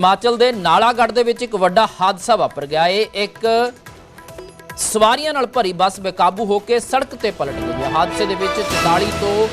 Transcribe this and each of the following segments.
ਹਿਮਾਚਲ ਦੇ ਨਾਲਾਗੜ੍ਹ ਦੇ ਵਿੱਚ ਇੱਕ ਵੱਡਾ ਹਾਦਸਾ ਵਾਪਰ ਗਿਆ। ਏ ਇੱਕ ਸਵਾਰੀਆਂ ਨਾਲ ਭਰੀ ਬੱਸ ਬੇਕਾਬੂ ਹੋ ਕੇ ਸੜਕ ਤੇ ਪਲਟ ਗਈ ਹੈ। ਹਾਦਸੇ ਦੇ ਵਿੱਚ 44 ਤੋਂ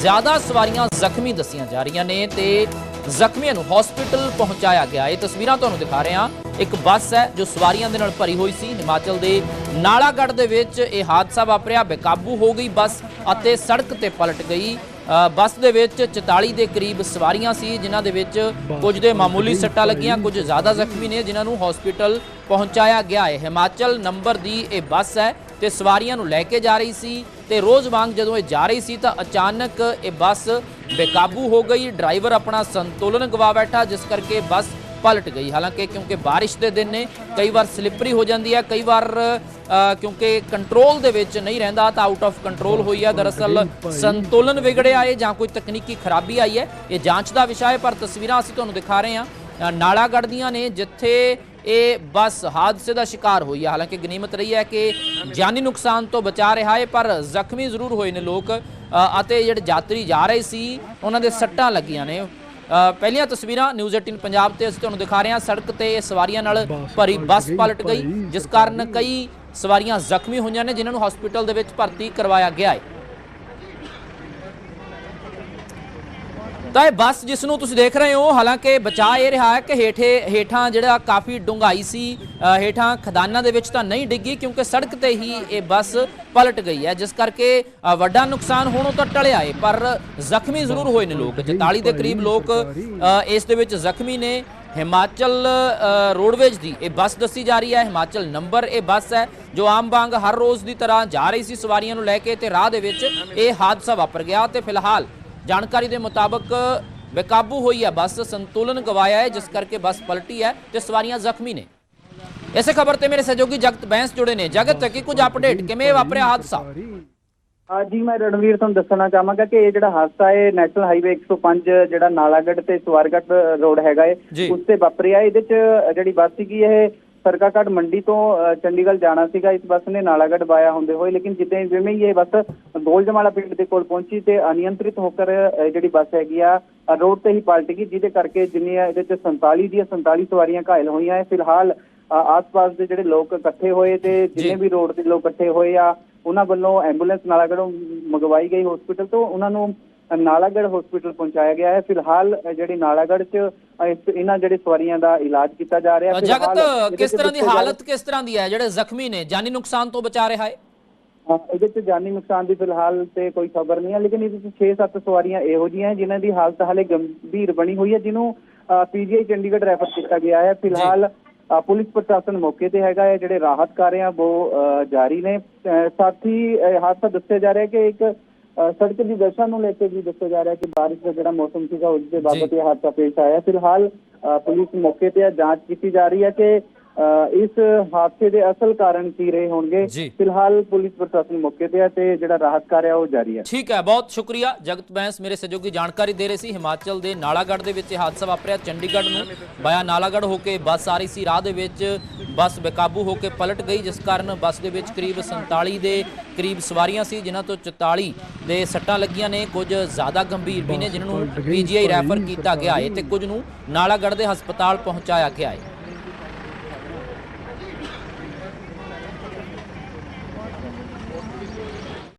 ਜ਼ਿਆਦਾ ਸਵਾਰੀਆਂ ਜ਼ਖਮੀ ਦੱਸੀਆਂ ਜਾ ਰਹੀਆਂ ਨੇ ਤੇ ਜ਼ਖਮੀਆਂ ਨੂੰ ਹਸਪੀਟਲ ਪਹੁੰਚਾਇਆ ਗਿਆ। ਇਹ ਤਸਵੀਰਾਂ ਤੁਹਾਨੂੰ ਦਿਖਾ ਰਹੇ। ਹਾਂ ਇੱਕ ਬੱਸ ਹੈ ਜੋ ਸਵਾਰੀਆਂ ਦੇ ਨਾਲ ਭਰੀ ਹੋਈ ਸੀ। ਹਿਮਾਚਲ ਦੇ ਨਾਲਾਗੜ੍ਹ ਦੇ ਵਿੱਚ ਇਹ ਹਾਦਸਾ ਵਾਪਰਿਆ। ਬੇਕਾਬੂ ਹੋ ਗਈ ਬੱਸ ਅਤੇ ਸੜਕ ਤੇ ਪਲਟ ਗਈ। ਬੱਸ ਦੇ ਵਿੱਚ 44 ਦੇ ਕਰੀਬ ਸਵਾਰੀਆਂ ਸੀ, ਜਿਨ੍ਹਾਂ ਦੇ ਵਿੱਚ ਕੁਝ ਦੇ ਮਾਮੂਲੀ ਸੱਟਾਂ ਲੱਗੀਆਂ, ਕੁਝ ਜ਼ਿਆਦਾ ਜ਼ਖਮੀ ਨੇ, ਜਿਨ੍ਹਾਂ ਨੂੰ ਹਸਪੀਟਲ ਪਹੁੰਚਾਇਆ ਗਿਆ ਹੈ। ਹਿਮਾਚਲ ਨੰਬਰ ਦੀ ਇਹ ਬੱਸ ਹੈ ਤੇ ਸਵਾਰੀਆਂ ਨੂੰ ਲੈ ਕੇ ਜਾ ਰਹੀ ਸੀ ਤੇ ਰੋਜ਼ ਵਾਂਗ ਜਦੋਂ ਇਹ ਜਾ ਰਹੀ ਸੀ ਤਾਂ ਅਚਾਨਕ ਇਹ ਬੱਸ ਬੇਕਾਬੂ ਹੋ ਗਈ। ਡਰਾਈਵਰ ਆਪਣਾ ਸੰਤੁਲਨ ਗਵਾ ਬੈਠਾ, ਜਿਸ ਕਰਕੇ ਬੱਸ ਪਲਟ ਗਈ। ਹਾਲਾਂਕਿ ਕਿਉਂਕਿ ਬਾਰਿਸ਼ ਦੇ ਦਿਨ ਨੇ ਕਈ ਵਾਰ ਸਲਿੱਪਰੀ ਹੋ ਜਾਂਦੀ ਹੈ ਕਈ ਵਾਰ ਕਿਉਂਕਿ ਕੰਟਰੋਲ ਦੇ ਵਿੱਚ ਨਹੀਂ ਰਹਿੰਦਾ ਤਾਂ ਆਊਟ ਆਫ ਕੰਟਰੋਲ ਹੋਈ ਹੈ। ਦਰਅਸਲ ਸੰਤੁਲਨ ਵਿਗੜਿਆ ਹੈ ਜਾਂ ਕੋਈ ਤਕਨੀਕੀ ਖਰਾਬੀ ਆਈ ਹੈ। ਇਹ ਜਾਂਚ ਦਾ ਵਿਸ਼ਾ ਹੈ ਪਰ ਤਸਵੀਰਾਂ ਅਸੀਂ ਤੁਹਾਨੂੰ ਦਿਖਾ ਰਹੇ ਹਾਂ। ਨਾਲਾਗੜ੍ਹ ਦੀਆਂ ਨੇ ਜਿੱਥੇ ਇਹ ਬੱਸ ਹਾਦਸੇ ਦਾ ਸ਼ਿਕਾਰ ਹੋਈ ਹੈ। ਹਾਲਾਂਕਿ ਗਨੀਮਤ ਰਹੀ ਹੈ ਕਿ ਜਾਨੀ ਨੁਕਸਾਨ ਤੋਂ ਬਚਾ ਰਿਹਾ ਹੈ ਪਰ ਜ਼ਖਮੀ ਜ਼ਰੂਰ ਹੋਏ ਨੇ ਲੋਕ। ਅਤੇ ਜਿਹੜੇ ਯਾਤਰੀ ਜਾ ਰਹੇ ਸੀ ਉਹਨਾਂ ਦੇ ਸੱਟਾਂ ਲੱਗੀਆਂ ਨੇ। ਪਹਿਲੀਆਂ ਤਸਵੀਰਾਂ ਨਿਊਜ਼ 18 ਪੰਜਾਬ ਤੇ ਅਸੀਂ ਤੁਹਾਨੂੰ ਦਿਖਾ ਰਹੇ ਹਾਂ। ਸੜਕ ਤੇ ਸਵਾਰੀਆਂ ਨਾਲ ਭਰੀ ਬੱਸ ਪਲਟ ਗਈ ਜਿਸ ਕਾਰਨ ਕਈ ਸਵਾਰੀਆਂ ਜ਼ਖਮੀ ਹੋਈਆਂ ਨੇ ਜਿਨ੍ਹਾਂ ਨੂੰ ਹਸਪੀਟਲ ਦੇ ਵਿੱਚ ਭਰਤੀ ਕਰਵਾਇਆ ਗਿਆ ਹੈ। ਤਾਂ ਇਹ ਬੱਸ ਜਿਸ ਨੂੰ ਤੁਸੀਂ ਦੇਖ ਰਹੇ ਹੋ ਹਾਲਾਂਕਿ ਬਚਾ ਇਹ ਰਿਹਾ ਹੈ ਕਿ ਹੇਠੇ ਹੇਠਾਂ ਜਿਹੜਾ ਕਾਫੀ ਡੂੰਘਾਈ ਸੀ ਹੇਠਾਂ ਖਦਾਨਾਂ ਦੇ ਵਿੱਚ ਤਾਂ ਨਹੀਂ ਡਿੱਗੀ ਕਿਉਂਕਿ ਸੜਕ ਤੇ ਹੀ ਇਹ ਬੱਸ ਪਲਟ ਗਈ ਹੈ ਜਿਸ ਕਰਕੇ ਵੱਡਾ ਨੁਕਸਾਨ ਹੋਣੋਂ ਤਾਂ ਟਲਿਆ ਹੈ ਪਰ ਜ਼ਖਮੀ ਜ਼ਰੂਰ ਹੋਏ ਨੇ ਲੋਕ। 44 ਦੇ ਕਰੀਬ ਲੋਕ ਇਸ ਦੇ ਵਿੱਚ ਜ਼ਖਮੀ ਨੇ। ਹਿਮਾਚਲ ਰੋਡਵੇਜ ਦੀ ਇਹ ਬੱਸ ਦੱਸੀ ਜਾ ਰਹੀ ਹੈ। ਹਿਮਾਚਲ ਨੰਬਰ ਇਹ ਬੱਸ ਹੈ ਜੋ ਆਮ ਵਾਂਗ ਹਰ ਰੋਜ਼ ਦੀ ਤਰ੍ਹਾਂ ਜਾ ਰਹੀ ਸੀ ਸਵਾਰੀਆਂ ਨੂੰ ਲੈ ਕੇ ਤੇ ਰਾਹ ਦੇ ਵਿੱਚ ਇਹ ਹਾਦਸਾ ਵਾਪਰ ਗਿਆ ਤੇ ਫਿਲਹਾਲ ਜਾਣਕਾਰੀ ਦੇ ਮੁਤਾਬਕ ਬੇਕਾਬੂ ਹੋਈ ਹੈ। ਬੱਸ ਸੰਤੁਲਨ ਗਵਾਇਆ ਹੈ ਜਿਸ ਕਰਕੇ ਬੱਸ ਪਲਟੀ ਹੈ ਤੇ ਸਵਾਰੀਆਂ ਜ਼ਖਮੀ ਨੇ। ਇਸੇ ਖਬਰ ਤੇ ਮੇਰੇ ਸਹਿਯੋਗੀ ਜਗਤ ਬੈਂਸ ਜੁੜੇ ਨੇ। ਜਗਤ ਕੀ ਕੁਝ ਅਪਡੇਟ ਕਿਵੇਂ ਵਾਪਰਿਆ ਹਾਦਸਾ? ਹਾਂ ਜੀ ਮੈਂ ਰਣਵੀਰ ਤੁਹਾਨੂੰ ਦੱਸਣਾ ਚਾਹਾਂਗਾ ਕਿ ਇਹ ਜਿਹੜਾ ਹਾਦਸਾ ਹੈ ਨੈਸ਼ਨਲ ਹਾਈਵੇ 105 ਜਿਹੜਾ ਨਾਲਾਗੜ੍ਹ ਤੇ ਸਵਾਰਗੜ੍ਹ ਰੋਡ ਹੈਗਾ। ਹੈ ਉਸ ਤੇ ਵਾਪਰਿਆ। ਇਹਦੇ ਚ ਜਿਹੜੀ ਬੱਸ ਸੀਗੀ ਇਹ ਸਰਕਾਘਾਟ ਮੰਡੀ ਤੋਂ ਚੰਡੀਗੜ੍ਹ ਜਾਣਾ ਸੀਗਾ। ਇਸ ਬੱਸ ਨੇ ਨਾਲਾਗੜ੍ਹ ਵਾਇਆ ਹੁੰਦੇ ਹੋਏ ਲੇਕਿਨ ਜਿੱਦਾਂ ਜਿਵੇਂ ਹੀ ਇਹ ਬੱਸ ਗੋਲਜਮਾਲਾ ਪਿੰਡ ਦੇ ਕੋਲ ਪਹੁੰਚੀ ਤੇ ਅਨਿਯੰਤਰਿਤ ਹੋ ਅ, ਜਿਹੜੀ ਬੱਸ ਹੈਗੀ ਆ ਰੋਡ ਤੇ ਹੀ ਪਲਟ ਗਈ ਜਿਹਦੇ ਕਰਕੇ ਜਿੰਨੀਆਂ ਇਹਦੇ ਚ 47 ਦੀਆਂ 47 ਸਵਾਰੀਆਂ ਘਾਇਲ ਹੋਈਆਂ। ਫਿਲਹਾਲ ਆਸ-ਪਾਸ ਦੇ ਜਿਹੜੇ ਲੋਕ ਇਕੱਠੇ ਹੋਏ ਤੇ ਜਿੰਨੇ ਵੀ ਰੋਡ ਤੇ ਲੋਕ ਇਕੱਠੇ ਹੋਏ ਆ ਉਹਨਾਂ ਵੱਲੋਂ ਐਂਬੂਲੈਂਸ ਨਾਲਾਗੜ੍ਹੋਂ ਮੰਗਵਾਈ ਗਈ ਹਸਪੀਟਲ ਤੋਂ। ਉਹਨਾਂ ਨੂੰ ਨਾਲਾਗੜ੍ਹ ਹਸਪੀਟਲ ਪਹੁੰਚਾਇਆ ਗਿਆ ਹੈ। ਫਿਲਹਾਲ ਜਿਹੜੀ ਨਾਲਾਗੜ੍ਹ ਚ ਇਹਨਾਂ ਜਿਹੜੇ ਸਵਾਰੀਆਂ ਦਾ ਇਲਾਜ ਕੀਤਾ ਜਾ ਰਿਹਾ ਹੈ। ਜਗਤ ਕਿਸ ਤਰ੍ਹਾਂ ਦੀ ਹਾਲਤ ਕਿਸ ਤਰ੍ਹਾਂ ਦੀ ਹੈ? ਜਿਹੜੇ ਜ਼ਖਮੀ ਨੇ ਜਾਨੀ ਨੁਕਸਾਨ ਤੋਂ ਬਚਾ ਰਿਹਾ ਹੈ? ਇਹਦੇ ਚ ਜਾਨੀ ਨੁਕਸਾਨ ਦੀ ਫਿਲਹਾਲ ਤੇ ਕੋਈ ਖਬਰ ਨਹੀਂ ਹੈ ਲੇਕਿਨ ਇਹਦੇ ਚ 6-7 ਸਵਾਰੀਆਂ ਇਹੋ ਜਿਹੀਆਂ ਹੈ ਜਿਨ੍ਹਾਂ ਦੀ ਹਾਲਤ ਹਾਲੇ ਗੰਭੀਰ ਬਣੀ ਹੋਈ ਹੈ ਜਿਹਨੂੰ ਪੀਜੀਆਈ ਚੰਡੀਗੜ੍ਹ ਰੈਫਰ ਕੀਤਾ ਗਿਆ ਹੈ। ਫਿਲਹਾਲ ਪੁਲਿਸ ਪ੍ਰਸ਼ਾਸਨ ਮੌਕੇ ਤੇ ਹੈਗਾ ਹੈ ਜਿਹੜੇ ਰਾਹਤ ਕਾਰਜ ਆ ਉਹ ਜਾਰੀ ਨੇ। ਸਾਥ ਹਾਦਸਾ ਦੱਸਿਆ ਜਾ ਰਿਹਾ ਹੈ ਕਿ ਇੱਕ ਸੜਕ ਦੀ ਦਸ਼ਾ ਨੂੰ ਲੈ ਕੇ ਵੀ ਦੱਸਿਆ ਜਾ ਰਿਹਾ ਹੈ ਕਿ ਬਾਰਿਸ਼ ਦਾ ਜਿਹੜਾ ਮੌਸਮ ਸੀਗਾ ਉਸ ਦੇ ਬਾਬਤ ਇਹ ਹਾਦਸਾ ਪੇਸ਼ ਆਇਆ। ਫਿਲਹਾਲ ਪੁਲਿਸ ਮੌਕੇ ਤੇ ਜਾਂਚ ਕੀਤੀ ਜਾ ਰਹੀ ਹੈ ਕਿ ਇਸ ਹਾਦਸੇ ਦੇ ਅਸਲ ਕਾਰਨ ਕੀ ਰਹੇ ਹੋਣਗੇ। ਫਿਲਹਾਲ ਪੁਲਿਸ ਪ੍ਰਸ਼ਾਸਨ ਮੌਕੇ ਤੇ ਹੈ ਤੇ ਜਿਹੜਾ ਰਾਹਤ ਕਾਰਜ ਆ ਉਹ ਜਾਰੀ ਹੈ। ਠੀਕ ਹੈ ਬਹੁਤ ਸ਼ੁਕਰੀਆ। ਜਗਤ ਬੈਂਸ ਮੇਰੇ ਸਹਿਯੋਗੀ ਜਾਣਕਾਰੀ ਦੇ ਰਹੇ ਸੀ। ਹਿਮਾਚਲ ਦੇ ਨਾਲਾਗੜ੍ਹ ਦੇ ਵਿੱਚ ਇਹ ਹਾਦਸਾ ਵਾਪਰਿਆ। ਚੰਡੀਗੜ੍ਹ ਨੂੰ ਬਾਇਆ ਨਾਲਾਗੜ੍ਹ ਹੋ ਕੇ ਬੱਸ ਆ ਰਹੀ ਸੀ। ਰਾਹ ਦੇ ਵਿੱਚ ਬੱਸ ਬੇਕਾਬੂ ਹੋ ਕੇ ਪਲਟ ਗਈ ਜਿਸ ਕਾਰਨ ਬੱਸ ਦੇ ਵਿੱਚ ਕਰੀਬ 47 ਦੇ ਕਰੀਬ ਸਵਾਰੀਆਂ ਸੀ ਜਿਨ੍ਹਾਂ ਤੋਂ 44 ਦੇ ਸੱਟਾਂ ਲੱਗੀਆਂ ਨੇ। ਕੁਝ ਜ਼ਿਆਦਾ ਗੰਭੀਰ ਵੀ ਨੇ ਜਿਨ੍ਹਾਂ ਨੂੰ ਪੀਜੀਆਈ ਰੈਫਰ ਕੀਤਾ ਗਿਆ ਹੈ ਤੇ ਕੁਝ ਨੂੰ ਨਾਲਾਗੜ੍ਹ ਦੇ ਹਸਪਤਾਲ ਪਹੁੰਚਾਇਆ ਗਿਆ ਹੈ।